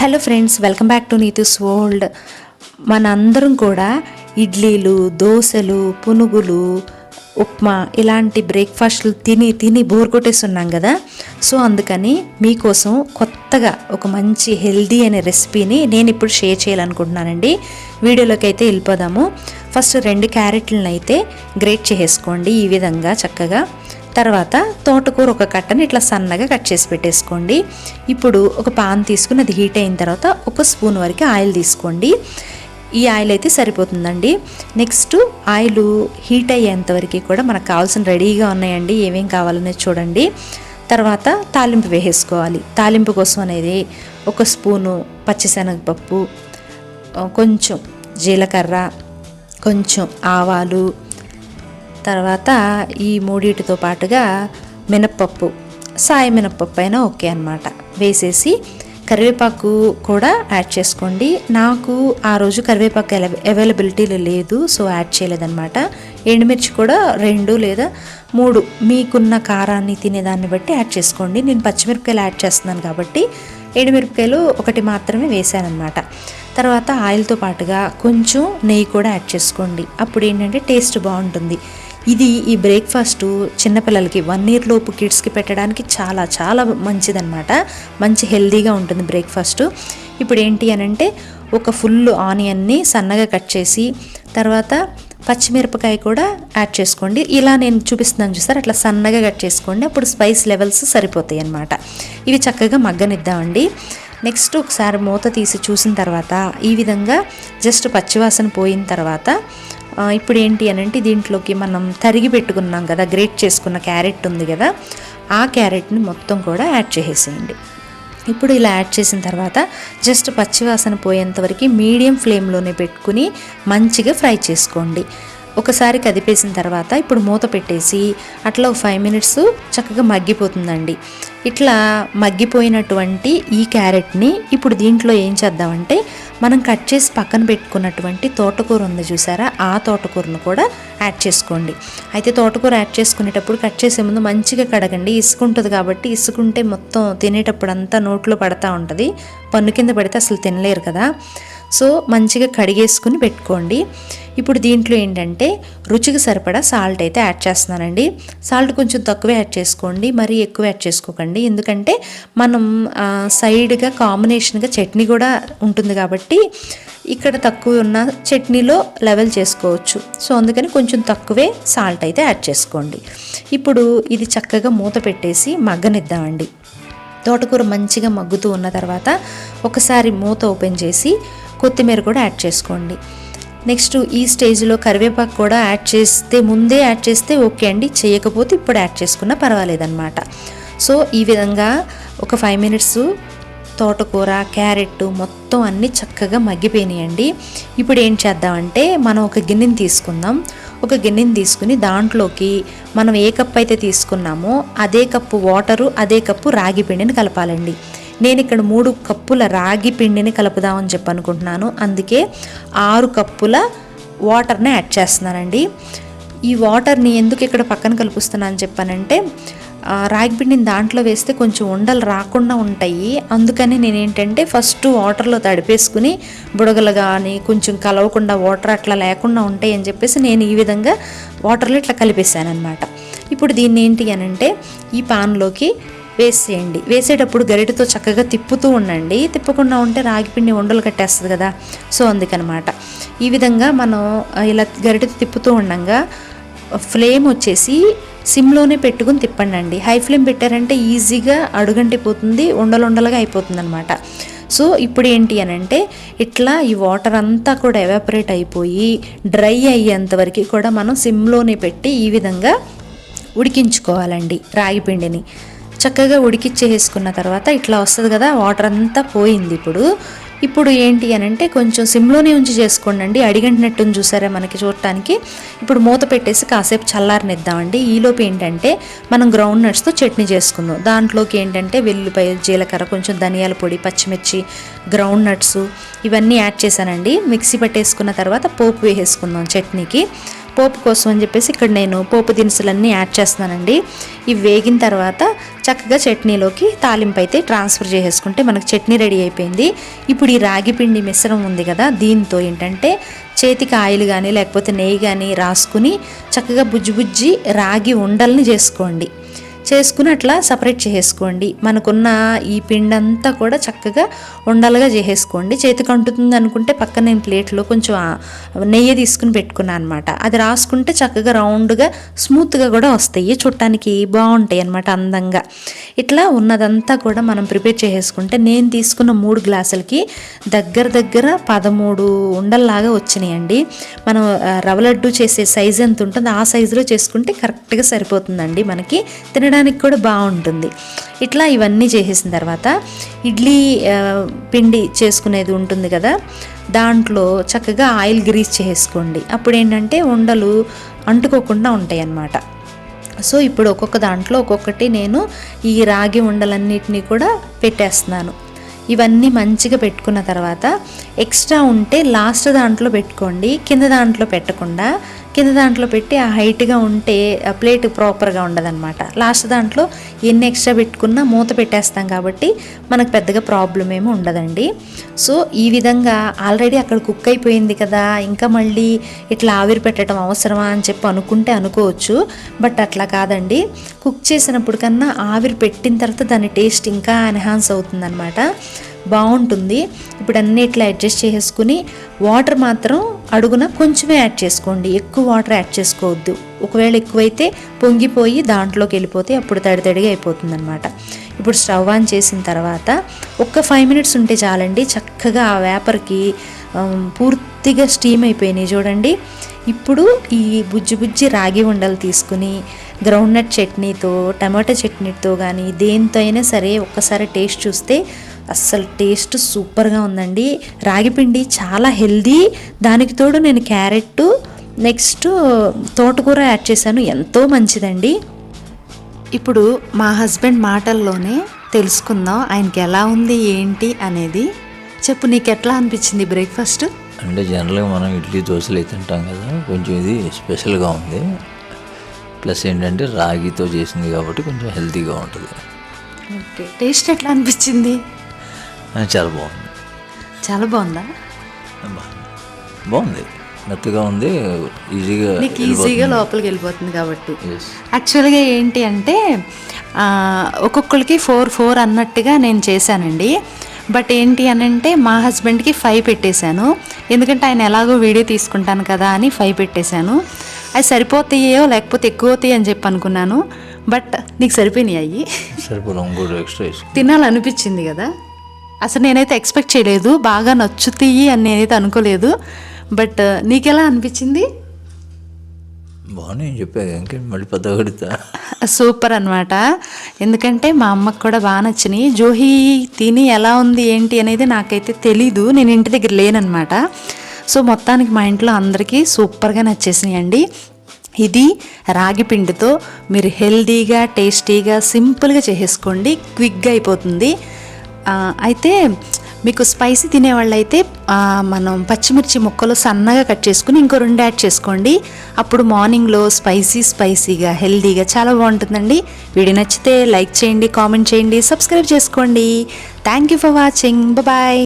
Hello friends welcome back to Neethi's world మనందరం కూడా ఇడ్లీలు దోశలు పునుగులు ఉప్మా ఇలాంటి బ్రేక్ఫాస్ట్లు తిని తిని బోర్ కొట్టేస్తున్నాం కదా. సో అందుకని మీకోసం కొత్తగా ఒక మంచి హెల్దీ అనే రెసిపీని నేను ఇప్పుడు షేర్ చేయాలనుకుంటున్నానండి. వీడియోలోకి అయితే వెళ్ళిపోదాము. ఫస్ట్ రెండు క్యారెట్లను అయితే గ్రేట్ చేసేసుకోండి ఈ విధంగా చక్కగా. తర్వాత తోటకూర ఒక కట్టని ఇట్లా సన్నగా కట్ చేసి పెట్టేసుకోండి. ఇప్పుడు ఒక పాన్ తీసుకుని అది హీట్ అయిన తర్వాత ఒక స్పూన్ వరకు ఆయిల్ తీసుకోండి. ఈ ఆయిల్ అయితే సరిపోతుందండి. నెక్స్ట్ ఆయిల్ హీట్ అయ్యేంత వరకు కూడా మనకు కావాల్సిన రెడీగా ఉన్నాయండి. ఏమేం కావాలనేది చూడండి. తర్వాత తాలింపు వేసేసుకోవాలి. తాలింపు కోసం అనేది ఒక స్పూను పచ్చిశనగపప్పు కొంచెం జీలకర్ర కొంచెం ఆవాలు తర్వాత ఈ మూడిటితో పాటుగా మినప్పప్పు సాయి మినప్పప్పు అయినా ఓకే అనమాట వేసేసి కరివేపాకు కూడా యాడ్ చేసుకోండి. నాకు ఆ రోజు కరివేపాకు అవైలబిలిటీలో లేదు సో యాడ్ చేయలేదన్నమాట. ఎండుమిర్చి కూడా రెండు లేదా మూడు మీకున్న కారాన్ని తినేదాన్ని బట్టి యాడ్ చేసుకోండి. నేను పచ్చిమిరపకాయలు యాడ్ చేస్తున్నాను కాబట్టి ఎండుమిరపకాయలు ఒకటి మాత్రమే వేసానమాట తర్వాత ఆయిల్తో పాటుగా కొంచెం నెయ్యి కూడా యాడ్ చేసుకోండి. అప్పుడు ఏంటంటే టేస్ట్ బాగుంటుంది. ఇది ఈ బ్రేక్ఫాస్ట్ చిన్నపిల్లలకి వన్ ఇయర్ లోపు కిడ్స్కి పెట్టడానికి చాలా చాలా మంచిదన్నమాట. మంచి హెల్దీగా ఉంటుంది బ్రేక్ఫాస్ట్. ఇప్పుడు ఏంటి అని అంటే ఒక ఫుల్ ఆనియన్ని సన్నగా కట్ చేసి తర్వాత పచ్చిమిరపకాయ కూడా యాడ్ చేసుకోండి. ఇలా నేను చూపిస్తున్నాను చూసారు? అట్లా సన్నగా కట్ చేసుకోండి. అప్పుడు స్పైస్ లెవెల్స్ సరిపోతాయి అన్నమాట. ఇవి చక్కగా మగ్గనిద్దామండి. నెక్స్ట్ ఒకసారి మూత తీసి చూసిన తర్వాత ఈ విధంగా జస్ట్ పచ్చివాసన పోయిన తర్వాత ఇప్పుడు ఏంటి అని అంటే దీంట్లోకి మనం తరిగి పెట్టుకున్నాం కదా గ్రేట్ చేసుకున్న క్యారెట్ ఉంది కదా ఆ క్యారెట్ని మొత్తం కూడా యాడ్ చేసేసేయండి. ఇప్పుడు ఇలా యాడ్ చేసిన తర్వాత జస్ట్ పచ్చివాసన పోయేంత వరకు మీడియం ఫ్లేమ్లోనే పెట్టుకుని మంచిగా ఫ్రై చేసుకోండి. ఒకసారి కదిపేసిన తర్వాత ఇప్పుడు మూత పెట్టేసి అట్లా ఒక ఫైవ్ మినిట్స్ చక్కగా మగ్గిపోతుందండి. ఇట్లా మగ్గిపోయినటువంటి ఈ క్యారెట్ని ఇప్పుడు దీంట్లో ఏం చేద్దామంటే మనం కట్ చేసి పక్కన పెట్టుకున్నటువంటి తోటకూర ఉంది చూసారా? ఆ తోటకూరను కూడా యాడ్ చేసుకోండి. అయితే తోటకూర యాడ్ చేసుకునేటప్పుడు కట్ చేసే ముందు మంచిగా కడగండి. ఇసుకుంటుంది కాబట్టి ఇసుకుంటే మొత్తం తినేటప్పుడు అంతా నోట్లో పడతా ఉంటుంది. పన్ను కింద పడితే అసలు తినలేరు కదా. సో మంచిగా కడిగేసుకుని పెట్టుకోండి. ఇప్పుడు దీంట్లో ఏంటంటే రుచికి సరిపడా సాల్ట్ అయితే యాడ్ చేస్తున్నానండి. సాల్ట్ కొంచెం తక్కువ యాడ్ చేసుకోండి. మరీ ఎక్కువ యాడ్ చేసుకోకండి. ఎందుకంటే మనం సైడ్గా కాంబినేషన్గా చట్నీ కూడా ఉంటుంది కాబట్టి ఇక్కడ తక్కువ ఉన్న చట్నీలో లెవెల్ చేసుకోవచ్చు. సో అందుకని కొంచెం తక్కువే సాల్ట్ అయితే యాడ్ చేసుకోండి. ఇప్పుడు ఇది చక్కగా మూత పెట్టేసి మగ్గనిద్దామండి. తోటకూర మంచిగా మగ్గుతూ ఉన్న తర్వాత ఒకసారి మూత ఓపెన్ చేసి కొత్తిమీర కూడా యాడ్ చేసుకోండి. నెక్స్ట్ ఈ స్టేజ్లో కరివేపాకు కూడా యాడ్ చేస్తే ముందే యాడ్ చేస్తే ఓకే అండి. చేయకపోతే ఇప్పుడు యాడ్ చేసుకున్నా పర్వాలేదన్నమాట. సో ఈ విధంగా ఒక ఫైవ్ మినిట్స్ తోటకూర క్యారెట్ మొత్తం అన్నీ చక్కగా మగ్గిపోయినాయండి. ఇప్పుడు ఏం చేద్దామంటే మనం ఒక గిన్నెని తీసుకుందాం. ఒక గిన్నెని తీసుకుని దాంట్లోకి మనం ఏ కప్పు అయితే తీసుకున్నామో అదే కప్పు వాటరు అదే కప్పు రాగి పిండిని కలపాలండి. నేను ఇక్కడ మూడు కప్పుల రాగి పిండిని కలుపుదామని చెప్పి అనుకుంటున్నాను అందుకే ఆరు కప్పుల వాటర్ని యాడ్ చేస్తున్నానండి. ఈ వాటర్ని ఎందుకు ఇక్కడ పక్కన కలుపుస్తున్నాను చెప్పానంటే రాగి పిండిని దాంట్లో వేస్తే కొంచెం ఉండలు రాకుండా ఉంటాయి. అందుకని నేను ఏంటంటే ఫస్ట్ వాటర్లో తడిపేసుకుని బుడగలు కానీ కొంచెం కలవకుండా వాటర్ అట్లా లేకుండా ఉంటాయి అని చెప్పేసి నేను ఈ విధంగా వాటర్లో ఇట్లా కలిపేశాను అనమాట ఇప్పుడు దీన్ని ఏంటి అని అంటే ఈ పాన్లోకి వేసేయండి. వేసేటప్పుడు గరిటతో చక్కగా తిప్పుతూ ఉండండి. తిప్పకుండా ఉంటే రాగిపిండి ఉండలు కట్టేస్తుంది కదా. సో అందుకనమాట. ఈ విధంగా మనం ఇలా గరిటతో తిప్పుతూ ఉండగా ఫ్లేమ్ వచ్చేసి సిమ్లోనే పెట్టుకుని తిప్పండి హై ఫ్లేమ్ పెట్టారంటే ఈజీగా అడుగంటిపోతుంది ఉండలుండలుగా అయిపోతుంది అనమాట సో ఇప్పుడు ఏంటి అని అంటే ఇట్లా ఈ వాటర్ అంతా కూడా ఎవాపరేట్ అయిపోయి డ్రై అయ్యేంత వరకు కూడా మనం సిమ్లోనే పెట్టి ఈ విధంగా ఉడికించుకోవాలండి రాగి పిండిని. చక్కగా ఉడికిచ్చేసుకున్న తర్వాత ఇట్లా వస్తుంది కదా వాటర్ అంతా పోయింది ఇప్పుడు. ఇప్పుడు ఏంటి అని అంటే కొంచెం సిమ్లోనే ఉంచి చేసుకోండి అడిగంటినట్టుని చూసారా మనకి చూడటానికి. ఇప్పుడు మూత పెట్టేసి కాసేపు చల్లారనిద్దామండి. ఈలోపు ఏంటంటే మనం గ్రౌండ్ నట్స్తో చట్నీ చేసుకుందాం. దాంట్లోకి ఏంటంటే వెల్లుల్లిపాయ జీలకర్ర కొంచెం ధనియాల పొడి పచ్చిమిర్చి గ్రౌండ్ నట్స్ ఇవన్నీ యాడ్ చేశానండి. మిక్సీ పట్టేసుకున్న తర్వాత పోపు వేసేసుకుందాం చట్నీకి. పోపు కోసం అని చెప్పేసి ఇక్కడ నేను పోపు దినుసులన్నీ యాడ్ చేస్తున్నానండి. ఇవి వేగిన తర్వాత చక్కగా చట్నీలోకి తాలింపు అయితే ట్రాన్స్ఫర్ చేసేసుకుంటే మనకు చట్నీ రెడీ అయిపోయింది. ఇప్పుడు ఈ రాగి పిండి మిశ్రమం ఉంది కదా దీంతో ఏంటంటే చేతికి ఆయిల్ కానీ లేకపోతే నెయ్యి కానీ రాసుకుని చక్కగా బుజ్జి బుజ్జి రాగి ఉండల్ని చేసుకోండి. చేసుకుని అట్లా సపరేట్ చేసుకోండి మనకున్న ఈ పిండి అంతా కూడా చక్కగా ఉండలుగా చేసేసుకోండి. చేతికి అంటుతుంది అనుకుంటే పక్కన నేను ప్లేట్లో కొంచెం నెయ్యి తీసుకుని పెట్టుకున్నాను అనమాట అది రాసుకుంటే చక్కగా రౌండ్గా స్మూత్గా కూడా వస్తాయి. చూడటానికి బాగుంటాయి అనమాట అందంగా. ఇట్లా ఉన్నదంతా కూడా మనం ప్రిపేర్ చేసేసుకుంటే నేను తీసుకున్న మూడు గ్లాసులకి దగ్గర దగ్గర పదమూడు ఉండల్లాగా వచ్చినాయండి. మనం రవ్వ లడ్డు చేసే సైజ్ ఎంత ఉంటుందో ఆ సైజులో చేసుకుంటే కరెక్ట్గా సరిపోతుందండి మనకి. తినడానికి కూడా బాగుంటుంది. ఇట్లా ఇవన్నీ చేసేసిన తర్వాత ఇడ్లీ పిండి చేసుకునేది ఉంటుంది కదా దాంట్లో చక్కగా ఆయిల్ గ్రీస్ చేసుకోండి. అప్పుడు ఏంటంటే ఉండలు అంటుకోకుండా ఉంటాయి అన్నమాట సో ఇప్పుడు ఒక్కొక్క దాంట్లో ఒక్కొక్కటి నేను ఈ రాగి ఉండలన్నిటినీ కూడా పెట్టేస్తున్నాను. ఇవన్నీ మంచిగా పెట్టుకున్న తర్వాత ఎక్స్ట్రా ఉంటే లాస్ట్ దాంట్లో పెట్టుకోండి కింద దాంట్లో పెట్టకుండా కింద దాంట్లో పెట్టి ఆ హైట్గా ఉంటే ప్లేట్ ప్రాపర్గా ఉండదన్నమాట. లాస్ట్ దాంట్లో ఎన్ని ఎక్స్ట్రా పెట్టుకున్నా మూత పెట్టేస్తాం కాబట్టి మనకు పెద్దగా ప్రాబ్లం ఏమి ఉండదండి. సో ఈ విధంగా ఆల్రెడీ అక్కడ కుక్ అయిపోయింది కదా ఇంకా మళ్ళీ ఇట్లా ఆవిరి పెట్టడం అవసరమా అని చెప్పి అనుకుంటే అనుకోవచ్చు. బట్ అట్లా కాదండి. కుక్ చేసినప్పుడు కన్నా ఆవిరి పెట్టిన తర్వాత దాని టేస్ట్ ఇంకా ఎన్హాన్స్ అవుతుందన్నమాట. బాగుంటుంది. ఇప్పుడు అన్నీ ఇట్లా అడ్జస్ట్ చేసుకుని వాటర్ మాత్రం అడుగున కొంచెమే యాడ్ చేసుకోండి. ఎక్కువ వాటర్ యాడ్ చేసుకోవద్దు. ఒకవేళ ఎక్కువైతే పొంగిపోయి దాంట్లోకి వెళ్ళిపోతే అప్పుడు తడి తడిగా అయిపోతుంది ఇప్పుడు స్టవ్ ఆన్ చేసిన తర్వాత ఒక్క ఫైవ్ మినిట్స్ ఉంటే చాలండి. చక్కగా ఆ వేపర్కి పూర్తిగా స్టీమ్ అయిపోయినాయి చూడండి. ఇప్పుడు ఈ బుజ్జి బుజ్జి రాగి ఉండలు తీసుకుని గ్రౌండ్ నట్ చట్నీతో టమాటా చట్నీతో కానీ దేంతో అయినా సరే ఒక్కసారి టేస్ట్ చూస్తే అస్సలు టేస్ట్ సూపర్గా ఉందండి. రాగిపిండి చాలా హెల్దీ. దానికి తోడు నేను క్యారెట్ నెక్స్ట్ తోటకూర యాడ్ చేశాను. ఎంతో మంచిదండి. ఇప్పుడు మా హస్బెండ్ మాటల్లోనే తెలుసుకుందాం ఆయనకి ఎలా ఉంది ఏంటి అనేది. చెప్పు నీకు ఎట్లా అనిపించింది బ్రేక్ఫాస్ట్? అంటే జనరల్గా మనం ఇడ్లీ దోశలు అయితే తింటాం కదా. కొంచెం ఇది స్పెషల్గా ఉంది. ప్లస్ ఏంటంటే రాగితో చేసింది కాబట్టి కొంచెం హెల్తీగా ఉంటుంది. ఓకే టేస్ట్ ఎట్లా అనిపించింది? చాలా బాగుంది. చాలా బాగుందా? బాగుంది. మెత్తగా ఉంది ఈజీగా నీకు ఈజీగా లోపలికి వెళ్ళిపోతుంది కాబట్టి. యాక్చువల్గా ఏంటి అంటే ఒక్కొక్కరికి ఫోర్ ఫోర్ అన్నట్టుగా నేను చేశానండి. బట్ ఏంటి అని అంటే మా హస్బెండ్కి ఫైవ్ పెట్టేశాను. ఎందుకంటే ఆయన ఎలాగో వీడియో తీసుకుంటాను కదా అని ఫైవ్ పెట్టేశాను. అవి సరిపోతాయో లేకపోతే ఎక్కువ అవుతాయి అని చెప్పి అనుకున్నాను. బట్ నీకు సరిపోయినాయి వేసుకో. తినాలనిపించింది కదా. అసలు నేనైతే ఎక్స్పెక్ట్ చేయలేదు. బాగా నచ్చుతాయి అని నేనైతే అనుకోలేదు. బట్ నీకెలా అనిపించింది? చెప్పాను ఇంకేం మళ్ళీ పెద్ద కడుతా సూపర్ అనమాట ఎందుకంటే మా అమ్మకు కూడా బాగా నచ్చినాయి. జోహి తిని ఎలా ఉంది ఏంటి అనేది నాకైతే తెలీదు. నేను ఇంటి దగ్గర లేననమాట సో మొత్తానికి మా ఇంట్లో అందరికీ సూపర్గా నచ్చేసినాయి అండి. ఇది రాగి పిండితో మీరు హెల్దీగా టేస్టీగా సింపుల్గా చేసేసుకోండి. క్విక్గా అయిపోతుంది. అయితే మీకు స్పైసీ తినేవాళ్ళైతే మనం పచ్చిమిర్చి ముక్కలు సన్నగా కట్ చేసుకుని ఇంకో రెండు యాడ్ చేసుకోండి. అప్పుడు మార్నింగ్లో స్పైసీ స్పైసీగా హెల్దీగా చాలా బాగుంటుందండి. వీడియో నచ్చితే లైక్ చేయండి కామెంట్ చేయండి సబ్స్క్రైబ్ చేసుకోండి. Thank you for watching bye